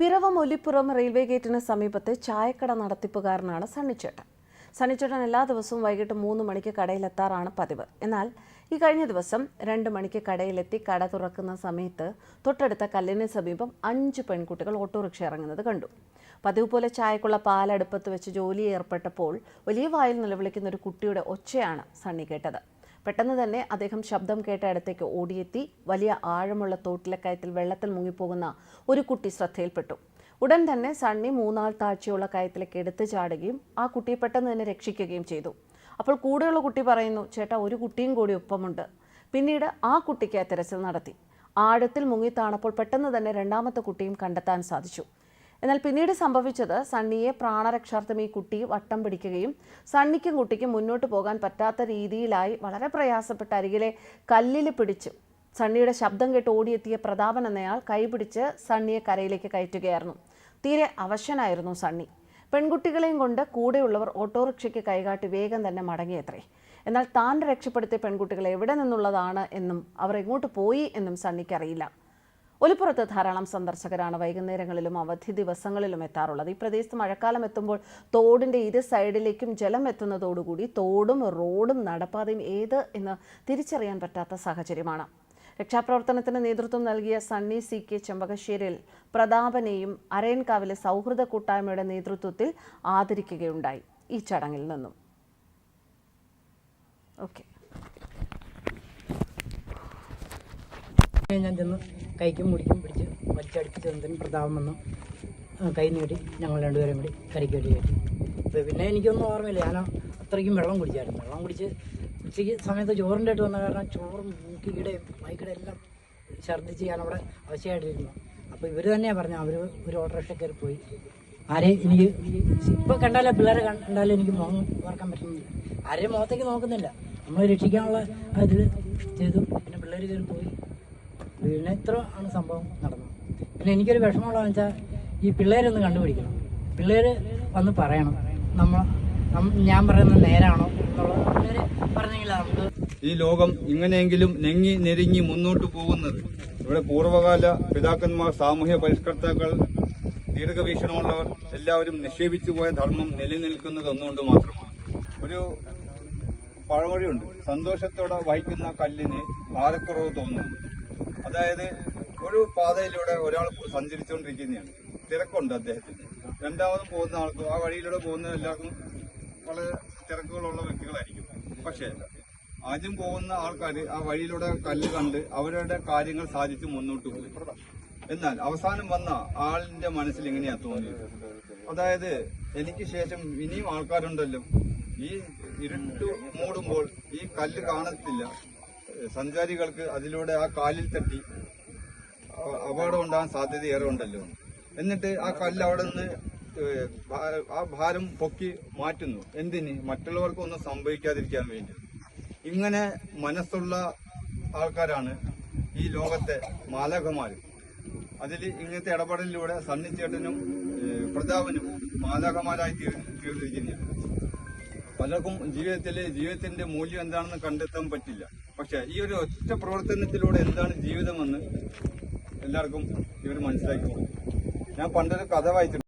Piravom Olippuram railway ഗേറ്റിന് സമീപത്തെ ചായക്കട നടത്തിപ്പുകാരനാണ് സണ്ണിച്ചേട്ടൻ സണ്ണിച്ചേട്ടൻ എല്ലാ ദിവസവും വൈകിട്ട് മൂന്ന് മണിക്ക് കടയിലെത്താറാണ് പതിവ്. എന്നാൽ ഈ കഴിഞ്ഞ ദിവസം രണ്ട് മണിക്ക് കടയിലെത്തി കട തുറക്കുന്ന സമയത്ത് തൊട്ടടുത്ത കല്ലിന് സമീപം അഞ്ച് പെൺകുട്ടികൾ ഓട്ടോറിക്ഷ ഇറങ്ങുന്നത് കണ്ടു. പതിവ് പോലെ ചായക്കുള്ള പാലടുപ്പത്ത് വെച്ച് ജോലി ഏർപ്പെട്ടപ്പോൾ വലിയ വായിൽ നിലവിളിക്കുന്ന ഒരു കുട്ടിയുടെ ഒച്ചയാണ് സണ്ണി കേട്ടത്. പെട്ടെന്ന് തന്നെ അദ്ദേഹം ശബ്ദം കേട്ട അടുത്തേക്ക് ഓടിയെത്തി. വലിയ ആഴമുള്ള തോട്ടിലെ കയത്തിൽ വെള്ളത്തിൽ മുങ്ങിപ്പോകുന്ന ഒരു കുട്ടി ശ്രദ്ധയിൽപ്പെട്ടു. ഉടൻ തന്നെ സണ്ണി മൂന്നാൾ താഴ്ചയുള്ള കയത്തിലേക്ക് എടുത്തു ചാടുകയും ആ കുട്ടിയെ പെട്ടെന്ന് തന്നെ രക്ഷിക്കുകയും ചെയ്തു. അപ്പോൾ കൂടെയുള്ള കുട്ടി പറയുന്നു ചേട്ടാ ഒരു കുട്ടിയും കൂടി ഒപ്പമുണ്ട്. പിന്നീട് ആ കുട്ടിക്ക് തിരച്ചിൽ നടത്തി. ആഴത്തിൽ മുങ്ങിത്താണപ്പോൾ പെട്ടെന്ന് തന്നെ രണ്ടാമത്തെ കുട്ടിയും കണ്ടെത്താൻ സാധിച്ചു. എന്നാൽ പിന്നീട് സംഭവിച്ചത് സണ്ണിയെ പ്രാണരക്ഷാർത്ഥം ഈ കുട്ടി വട്ടം പിടിക്കുകയും സണ്ണിക്കും കുട്ടിക്കും മുന്നോട്ട് പോകാൻ പറ്റാത്ത രീതിയിലായി വളരെ പ്രയാസപ്പെട്ട് അരികിലെ കല്ലിൽ പിടിച്ചു സണ്ണിയുടെ ശബ്ദം കേട്ട് ഓടിയെത്തിയ പ്രതാപൻ എന്നയാൾ കൈപിടിച്ച് സണ്ണിയെ കരയിലേക്ക് കയറ്റുകയായിരുന്നു. തീരെ അവശനായിരുന്നു സണ്ണി. പെൺകുട്ടികളെയും കൊണ്ട് കൂടെയുള്ളവർ ഓട്ടോറിക്ഷയ്ക്ക് കൈകാട്ടി വേഗം തന്നെ മടങ്ങിയത്രേ. എന്നാൽ താൻ രക്ഷപ്പെടുത്തിയ പെൺകുട്ടികൾ എവിടെ നിന്നുള്ളതാണ് എന്നും അവർ എങ്ങോട്ട് പോയി എന്നും സണ്ണിക്കറിയില്ല ഒലിപ്പുറത്ത് ധാരാളം സന്ദർശകരാണ് വൈകുന്നേരങ്ങളിലും അവധി ദിവസങ്ങളിലും എത്താറുള്ളത്. ഈ പ്രദേശത്ത് മഴക്കാലം എത്തുമ്പോൾ തോടിന്റെ ഇരു സൈഡിലേക്കും ജലം എത്തുന്നതോടുകൂടി തോടും റോഡും നടപ്പാതയും ഏത് എന്ന് തിരിച്ചറിയാൻ പറ്റാത്ത സാഹചര്യമാണ്. രക്ഷാപ്രവർത്തനത്തിന് നേതൃത്വം നൽകിയ സണ്ണി സി കെ ചെമ്പകശ്ശേരിൽ പ്രതാപനെയും അരയൻകാവിലെ സൗഹൃദ കൂട്ടായ്മയുടെ നേതൃത്വത്തിൽ ആദരിക്കുകയുണ്ടായി. ഈ ചടങ്ങിൽ നിന്നും. ഓക്കെ. ഞാൻ ചെന്ന് കൈക്കും മുടിക്കും പിടിച്ച് വലിച്ചടിപ്പിച്ച് തന്നതിന് പ്രതാപം വന്നു കൈ നീട്ടി ഞങ്ങൾ രണ്ടുപേരും കൂടി കരയ്ക്ക് വേണ്ടി കയറ്റി. പിന്നെ എനിക്കൊന്നും ഓർമ്മയില്ല. ഞാൻ അത്രയ്ക്കും വെള്ളം കുടിച്ചായിരുന്നു. വെള്ളം കുടിച്ച് ഉച്ചയ്ക്ക് സമയത്ത് ചോറിന്റെ ആയിട്ട് വന്ന കാരണം ചോറും മൂക്കിക്കിടയും ബൈക്കിടെ എല്ലാം ഛർദ്ദിച്ച് ഞാൻ അവിടെ അവശയായിട്ടിരുന്നു. അപ്പോൾ ഇവർ തന്നെയാണ് പറഞ്ഞത്. അവർ ഒരു ഓട്ടോറിക്ഷ കയറി പോയി. ആരെയും എനിക്ക് ഇപ്പോൾ കണ്ടാലേ പിള്ളേരെ കണ്ടാലും എനിക്ക് മുഖം ഓർക്കാൻ പറ്റുന്നില്ല. ആരെയും മുഖത്തേക്ക് നോക്കുന്നില്ല. നമ്മൾ രക്ഷിക്കാനുള്ള അതിൽ ചെയ്തു. പിന്നെ പിള്ളേർ കയറി പോയി. പിന്നെ ഇത്ര ആണ് സംഭവം നടന്നത്. പിന്നെ എനിക്കൊരു വിഷമമുള്ളതെന്ന് വെച്ചാൽ ഈ പിള്ളേരൊന്ന് കണ്ടുപിടിക്കണം. പിള്ളേർ വന്ന് പറയണം. നമ്മൾ ഞാൻ പറയുന്നത് നേരാണോ എന്നുള്ളത് പറഞ്ഞെങ്കിൽ നമുക്ക് ഈ ലോകം ഇങ്ങനെയെങ്കിലും നെങ്ങി നെരുങ്ങി മുന്നോട്ട് പോകുന്നത്. ഇവിടെ പൂർവകാല പിതാക്കന്മാർ സാമൂഹ്യ പരിഷ്കർത്താക്കൾ ദീർഘവീക്ഷണമുള്ളവർ എല്ലാവരും നിക്ഷേപിച്ചു പോയ ധർമ്മം നിലനിൽക്കുന്നത് ഒന്നുകൊണ്ട് മാത്രമാണ്. ഒരു പഴമൊഴിയുണ്ട്. സന്തോഷത്തോടെ വഹിക്കുന്ന കല്ലിന് ഭാരക്കുറവ് തോന്നുന്നു. അതായത് ഒരു പാതയിലൂടെ ഒരാൾ സഞ്ചരിച്ചുകൊണ്ടിരിക്കുന്നതാണ്. തിരക്കുണ്ട് അദ്ദേഹത്തിന്. രണ്ടാമതും പോകുന്ന ആൾക്കും ആ വഴിയിലൂടെ പോകുന്ന എല്ലാവർക്കും വളരെ തിരക്കുകളുള്ള വ്യക്തികളായിരിക്കും. പക്ഷേ ആദ്യം പോകുന്ന ആൾക്കാർ ആ വഴിയിലൂടെ കല്ല് കണ്ട് അവരുടെ കാര്യങ്ങൾ സാധിച്ച് മുന്നോട്ട് പോയി. എന്നാൽ അവസാനം വന്ന ആളിന്റെ മനസ്സിൽ എങ്ങനെയാ തോന്നിയത്? അതായത് എനിക്ക് ശേഷം ഇനിയും ആൾക്കാരുണ്ടല്ലോ. ഈ ഇരുട്ട് മൂടുമ്പോൾ ഈ കല്ല് കാണത്തില്ല. സഞ്ചാരികൾക്ക് അതിലൂടെ ആ കാലിൽ തട്ടി അപകടം ഉണ്ടാകാൻ സാധ്യത ഏറെ ഉണ്ടല്ലോ. എന്നിട്ട് ആ കല്ല് അവിടെ നിന്ന് ആ ഭാരം പൊക്കി മാറ്റുന്നു. എന്തിന്? മറ്റുള്ളവർക്ക് ഒന്നും സംഭവിക്കാതിരിക്കാൻ വേണ്ടി. ഇങ്ങനെ മനസ്സുള്ള ആൾക്കാരാണ് ഈ ലോകത്തെ മാലാഖമാര്. അതിൽ ഇങ്ങനത്തെ ഇടപെടലിലൂടെ സണ്ണിച്ചേട്ടനും പ്രതാപനും മാലാഖമാരായി തീർ- തീർന്നിരിക്കുകയാണ് പലർക്കും ജീവിതത്തിലെ ജീവിതത്തിന്റെ മൂല്യം എന്താണെന്ന് കണ്ടെത്താൻ പറ്റില്ല. പക്ഷെ ഈ ഒരു ഒറ്റ പ്രവർത്തനത്തിലൂടെ എന്താണ് ജീവിതമെന്ന് എല്ലാവർക്കും ഇവർ മനസ്സിലാക്കി കൊടുക്കും. ഞാൻ പണ്ടൊരു കഥ വായിച്ചിട്ടുണ്ട്.